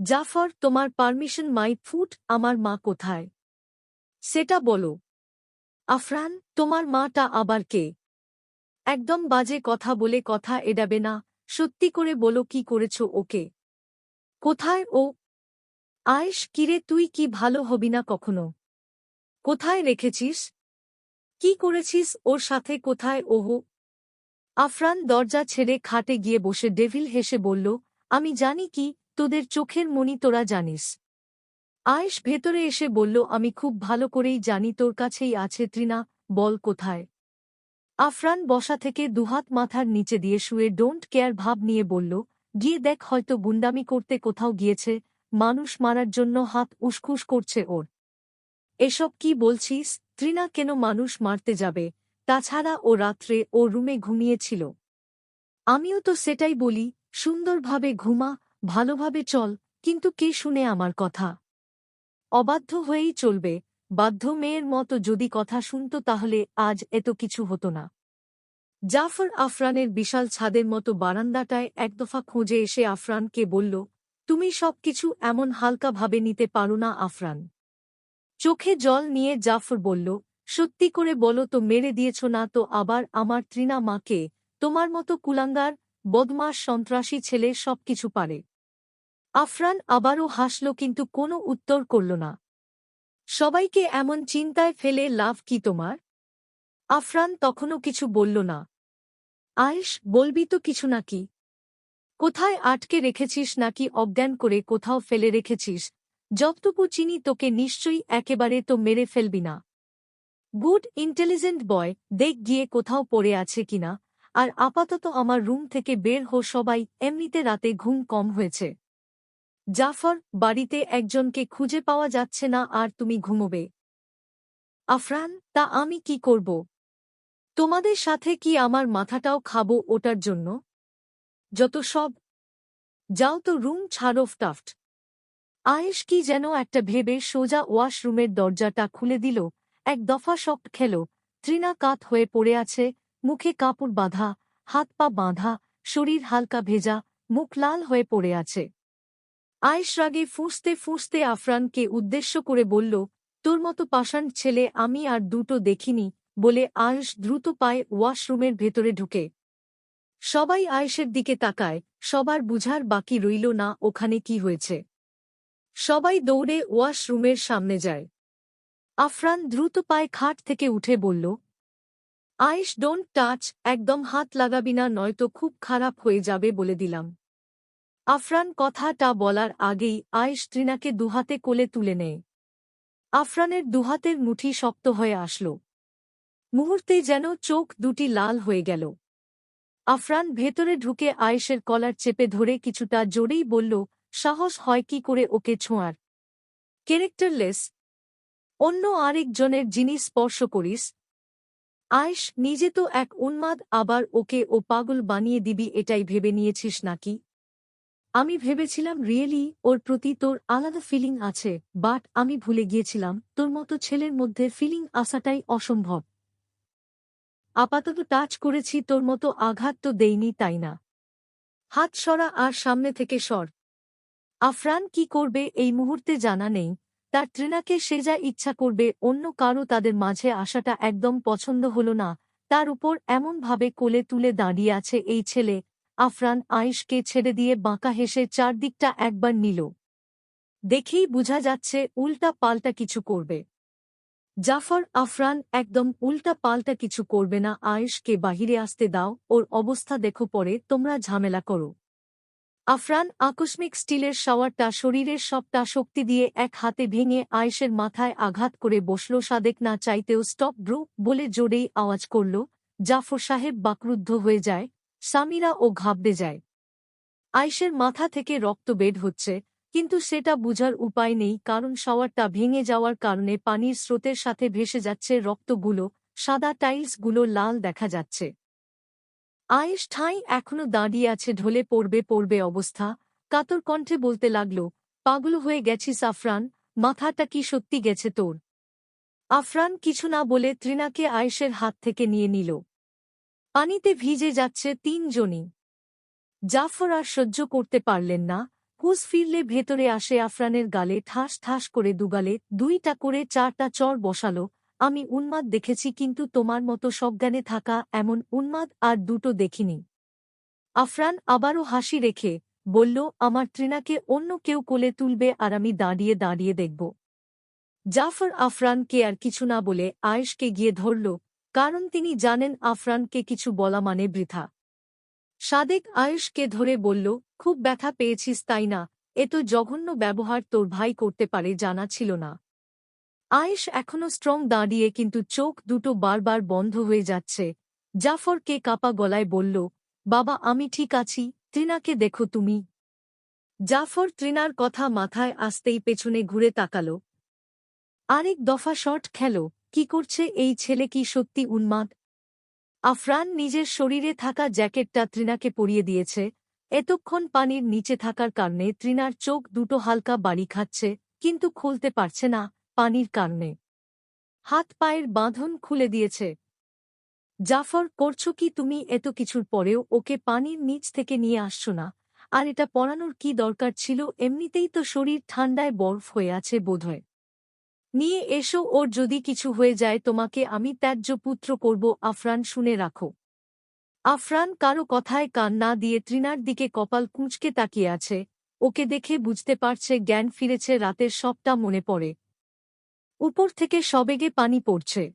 জাফর, তোমার permission my foot আমার মা কোথায়? সেটা বলো। আফরান, তোমার মাটা আবার কে? একদম বাজে কথা বলে কথা এড়াবে না, সত্যি করে বলো কি করেছ ওকে? কোথায় ও? আয়েশ, কিরে, তুই কি ভালো হবি না কখনো? কোথায় রেখেছিস? কি করেছিস ওর সাথে, কোথায় ওহো আফরান দরজা ছেড়ে খাটে গিয়ে বসে, ডেভিল হেসে বলল, আমি জানি কি তোদের চোখের মনি তোরা জানিস। আয়েশ ভেতরে এসে বলল, আমি খুব ভালো করেই জানি তোর কাছেই আছে ত্রিনা বল কোথায়? আফরান বসা থেকে দুহাত মাথার নিচে দিয়ে শুয়ে ডোন্ট কেয়ার ভাব নিয়ে বলল, গিয়ে দেখ হয়তো গুন্ডামি করতে কোথাও গিয়েছে, মানুষ মারার জন্য হাত উসখুস করছে ওর। এসব কি বলছিস? ত্রিনা কেন মানুষ মারতে যাবে? তাছাড়া ও রাত্রে ও রুমে ঘুমিয়েছিল। আমিও তো সেটাই বলি, সুন্দরভাবে ঘুমা ভালোভাবে চল, কিন্তু কে শুনে আমার কথা? অবাধ্য হয়েই চলবে, বাধ্য মেয়ের মতো যদি কথা শুনত তাহলে আজ এত কিছু হতো না। জাফর আফরানের বিশাল ছাদের মতো বারান্দাটায় একদফা খোঁজে এসে আফরানকে বলল, তুমি সব কিছু এমন হালকাভাবে নিতে পারো না আফরান। চোখে জল নিয়ে জাফর বলল, সত্যি করে বলো তো মেরে দিয়েছ না তো আবার আমার ত্রিনা মাকে? তোমার মতো কুলাঙ্গার বদমাস সন্ত্রাসী ছেলে সবকিছু পারে। আফরান আবারও হাসল কিন্তু কোনো উত্তর করল না। সবাইকে এমন চিন্তায় ফেলে লাভ কি তোমার? আফরান তখনও কিছু বলল না। আয়েশ, বলবি তো কিছু নাকি? কোথায় আটকে রেখেছিস নাকি অজ্ঞান করে কোথাও ফেলে রেখেছিস? যতটুকু চিনি তোকে নিশ্চয়ই একেবারে তো মেরে ফেলবি না। গুড, ইন্টেলিজেন্ট বয়, দেখ গিয়ে কোথাও পড়ে আছে কিনা। আর আপাতত আমার রুম থেকে বের হো সবাই, এমনিতে রাতে ঘুম কম হয়েছে। জাফর, বাড়িতে একজনকে খুঁজে পাওয়া যাচ্ছে না আর তুমি ঘুমোবে। আফরান, তা আমি কি করব? তোমাদের সাথে কি আমার মাথাটাও খাব ওটার জন্য? যত সব। যাও তো রুম ছাড়ো টাফট আয়েশ কি যেন একটা ভেবে সোজা ওয়াশরুমের দরজাটা খুলে দিল। এক দফা শক্ট খেল। ত্রিনা কাত হয়ে পড়ে আছে। মুখে কাপড় বাঁধা, হাত পা বাঁধা, শরীর হালকা ভেজা, মুখ লাল হয়ে পড়ে আছে। আয়েশ রাগে ফুঁসতে ফুঁসতে আফরানকে উদ্দেশ্য করে বলল, তোর মতো পাষাণ ছেলে আমি আর দুটো দেখিনি, বলে আয়েশ দ্রুত পায়ে ওয়াশরুমের ভেতরে ঢুকে। সবাই আয়েশের দিকে তাকায়, সবার বুঝার বাকি রইল না ওখানে কি হয়েছে। সবাই দৌড়ে ওয়াশরুমের সামনে যায়। আফরান দ্রুত পায়ে খাট থেকে উঠে বলল আয়েশ ডোন্ট টাচ একদম হাত লাগাবি না, নয়তো খুব খারাপ হয়ে যাবে বলে দিলাম। আফরান কথাটা বলার আগেই আয়েশ ত্রিনাকে দুহাতে কোলে তুলে নেয়। আফরানের দুহাতের মুঠি শক্ত হয়ে আসল। মুহূর্তে যেন চোখ দুটি লাল হয়ে গেল। আফরান ভেতরে ঢুকে আয়েশের কলার চেপে ধরে কিছুটা জোরেই বলল, সাহস হয় কি করে ওকে ছোঁয়ার? ক্যারেক্টারলেস অন্য আরেকজনের জিনিস স্পর্শ করিস আয়েশ, নিজে তো এক উন্মাদ, আবার ওকে ও পাগল বানিয়ে দিবি, এটাই ভেবে নিয়েছিস নাকি? আমি ভেবেছিলাম, রিয়েলি, ওর প্রতি তোর আলাদা ফিলিং আছে, বাট আমি ভুলে গিয়েছিলাম, তোর মতো ছেলের মধ্যে ফিলিং আসাটাই অসম্ভব। আপাতত টাচ করেছি, তোর মতো আঘাত তো দেইনি, তাই না? হাত সরা আর সামনে থেকে সর। আফরান কি করবে, এই মুহূর্তে জানা নেই। তার ট্রিনাকে সে যা ইচ্ছা করবে, অন্য কারও তাদের মাঝে আসাটা একদম পছন্দ হল না। তার উপর এমনভাবে কোলে তুলে দাঁড়িয়ে আছে এই ছেলে। আফরান আয়েশকে ছেড়ে দিয়ে বাঁকা হেসে চারদিকটা একবার নিল। দেখেই বুঝা যাচ্ছে উল্টা পাল্টা কিছু করবে। জাফর, আফরান একদম উল্টা পাল্টা কিছু করবে না। আয়েশকে বাহিরে আসতে দাও, ওর অবস্থা দেখো পরে, তোমরা ঝামেলা করো। আফরান আকস্মিক স্টিলের শাওয়ারটা শরীরের সবটা শক্তি দিয়ে এক হাতে ভেঙে আয়েশের মাথায় আঘাত করে বসল সাদেক না চাইতেও স্টপ ব্রু বলে জোরেই আওয়াজ করল, জাফর সাহেব বাকরুদ্ধ হয়ে যায়, সামিরা ও ঘাবড়ে যায়। আয়েশের মাথা থেকে রক্ত বেড হচ্ছে, কিন্তু সেটা বুঝার উপায় নেই কারণ শাওয়ারটা ভেঙে যাওয়ার কারণে পানির স্রোতের সাথে ভেসে যাচ্ছে রক্তগুলো, সাদা টাইলসগুলো লাল দেখা যাচ্ছে। আয়েশ ঠাঁই এখনও দাঁড়িয়ে আছে ঢলে পড়বে পড়বে অবস্থা। কাতর কণ্ঠে বলতে লাগল, পাগল হয়ে গেছিস আফরান, মাথাটা কি সত্যি গেছে তোর? আফরান কিছু না বলে ত্রিনাকে আয়েশের হাত থেকে নিয়ে নিল। পানিতে ভিজে যাচ্ছে তিনজনই। জাফর আর সহ্য করতে পারলেন না। হুস ফিরলে ভেতরে আসে আফরানের গালে ঠাস ঠাস করে দুগালে, দুইটা করে চারটা চর বসালো আমি উন্মাদ দেখেছি কিন্তু তোমার মতো সজ্ঞানে থাকা এমন উন্মাদ আর দুটো দেখিনি। আফরান আবারও হাসি রেখে বলল, আমার তৃণাকে অন্য কেউ কোলে তুলবে আর আমি দাঁড়িয়ে দাঁড়িয়ে দেখব। জাফর আফরানকে আর কিছু না বলে আয়েশকে গিয়ে ধরল, কারণ তিনি জানেন আফরানকে কিছু বলা মানে বৃথা। সাদেক আয়েশকে ধরে বলল, খুব ব্যথা পেয়েছিস তাই না, এ তো জঘন্য ব্যবহার তোর ভাই করতে পারে জানা ছিল না। আয়েশ এখনও স্ট্রং দাঁড়িয়ে কিন্তু চোখ দুটো বারবার বন্ধ হয়ে যাচ্ছে। জাফরকে কাপা গলায় বলল, বাবা, আমি ঠিক আছি তৃণাকে দেখো তুমি। জাফর তৃণার কথা মাথায় আসতেই পেছনে ঘুরে তাকাল। আরেক দফা শট খেল, কি করছে এই ছেলে, কি সত্যি উন্মাদ? আফরান নিজের শরীরে থাকা জ্যাকেটটা তৃণাকে পরিয়ে দিয়েছে। এতক্ষণ পানির নিচে থাকার কারণে তৃণার চোখ দুটো হালকা বাড়ি খাচ্ছে, কিন্তু খুলতে পারছে না। পানির কারণে। হাত পায়ের বাঁধন খুলে দিয়েছে। জাফর, করছ কি তুমি এত কিছুর পরেও ওকে পানির নিচ থেকে নিয়ে আসছো না? আর এটা পরানোর কি দরকার ছিল? এমনিতেই তো শরীর ঠান্ডায় বরফ হয়ে আছে বোধহয়। নিয়ে এসো, ওর যদি কিছু হয়ে যায় তোমাকে আমি ত্যায্য পুত্র করব। আফরান, শুনে রাখো। আফরান কারও কথায় কান না দিয়ে তৃণার দিকে কপাল কুঁচকে তাকিয়ে আছে। ওকে দেখে বুঝতে পারছে জ্ঞান ফিরেছে, রাতের সবটা মনে পড়ে। উপর থেকে সবেগে পানি পড়ছে।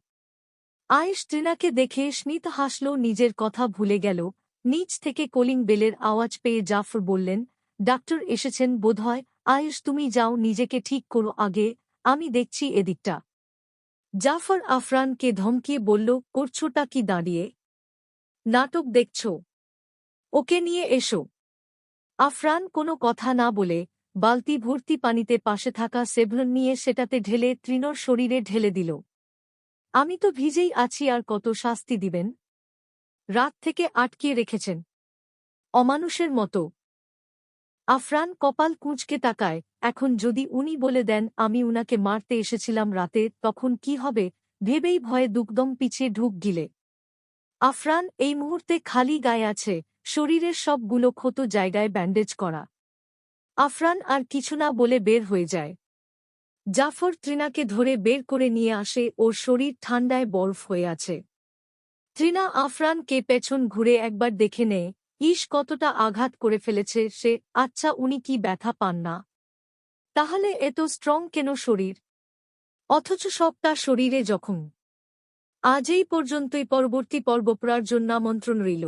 আয়েশ তৃণাকে দেখে স্মিত হাসল, নিজের কথা ভুলে গেল। নিচ থেকে কলিং বেলের আওয়াজ পেয়ে জাফর বললেন, ডাক্তার এসেছেন বোধহয়। আয়েশ, তুমি যাও, নিজেকে ঠিক করো আগে। আমি দেখছি এদিকটা। জাফর আফরানকে ধমকিয়ে বলল, করছোটা কি দাঁড়িয়ে? নাটক দেখছ? ওকে নিয়ে এসো। আফরান কোনো কথা না বলে বালতি ভর্তি পানিতে পাশে থাকা সেভলন নিয়ে সেটাতে ঢেলে তৃণর শরীরে ঢেলে দিল। আমি তো ভিজেই আছি, আর কত শাস্তি দিবেন? রাত থেকে আটকিয়ে রেখেছেন। অমানুষের মতো। আফরান কপাল কুঁচকে তাকায়। এখন যদি উনি বলে দেন, আমি উনাকে মারতে এসেছিলাম রাতে, তখন কি হবে? ভেবেই ভয়ে দুকদম পিছিয়ে ঢুক গিলে। আফরান এই মুহূর্তে খালি গায়ে আছে। শরীরের সবগুলো ক্ষত জায়গায় ব্যান্ডেজ করা। আফরান আর কিছু না বলে বের হয়ে যায়। জাফর ত্রিনাকে ধরে বের করে নিয়ে আসে, ওর শরীর ঠান্ডায় বরফ হয়ে আছে। তৃণা আফরানকে পেছন ঘুরে একবার দেখে নেয়, ইস কতটা আঘাত করে ফেলেছে সে আচ্ছা উনি কি ব্যথা পান না। তাহলে এত স্ট্রং কেন শরীর? অথচ সবটা শরীরে যখন আজ এই পর্যন্তই, পরবর্তী পর্ব পড়ার জন্য আমন্ত্রণ রইল।